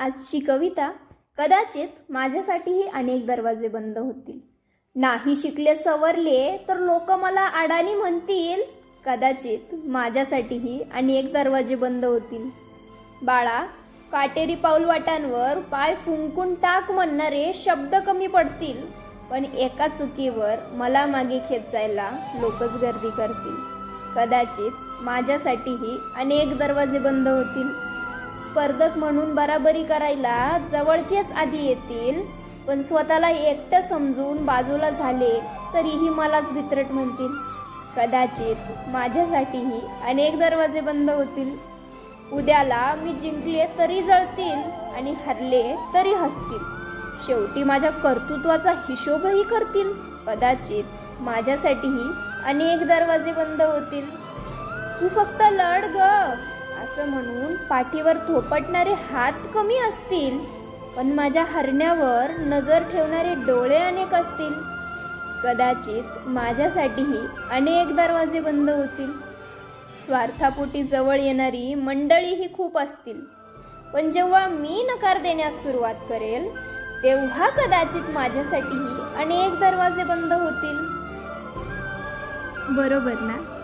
आजची कविता कदाचित माझ्यासाठीही अनेक दरवाजे बंद होतील. नाही शिकले सवरले तर लोक मला अडाणी म्हणतील. कदाचित माझ्यासाठीही अनेक दरवाजे बंद होतील. बाळा काटेरी पाऊलवाटांवर पाय फुंकून टाक म्हणणारे शब्द कमी पडतील पण एका चुकीवर मला मागे खेचायला लोकच गर्दी करतील. कदाचित माझ्यासाठीही अनेक दरवाजे बंद होतील. स्पर्धक म्हणून बराबरी करायला जवळचेच आधी येतील. पण स्वतःला एकटं समजून बाजूला झाले तरीही मलाच भित्रट म्हणतील. कदाचित माझ्यासाठीही अनेक दरवाजे बंद होतील. उद्याला मी जिंकले तरी जळतील आणि हरले तरी हसतील. शेवटी माझ्या कर्तृत्वाचा हिशोबही करतील. कदाचित माझ्यासाठीही अनेक दरवाजे बंद होतील. तू फक्त लढ ग. असं म्हणून पाठीवर थोपटणारे हात कमी असतील पण माझ्या हरण्यावर नजर ठेवणारे डोळे अनेक असतील. कदाचित माझ्यासाठीही अनेक दरवाजे बंद होतील. स्वार्थापोटी जवळ येणारी मंडळीही खूप असतील. पण जेव्हा मी नकार देण्यास सुरुवात करेल तेव्हा कदाचित माझ्यासाठीही अनेक दरवाजे बंद होतील. बरोबर ना?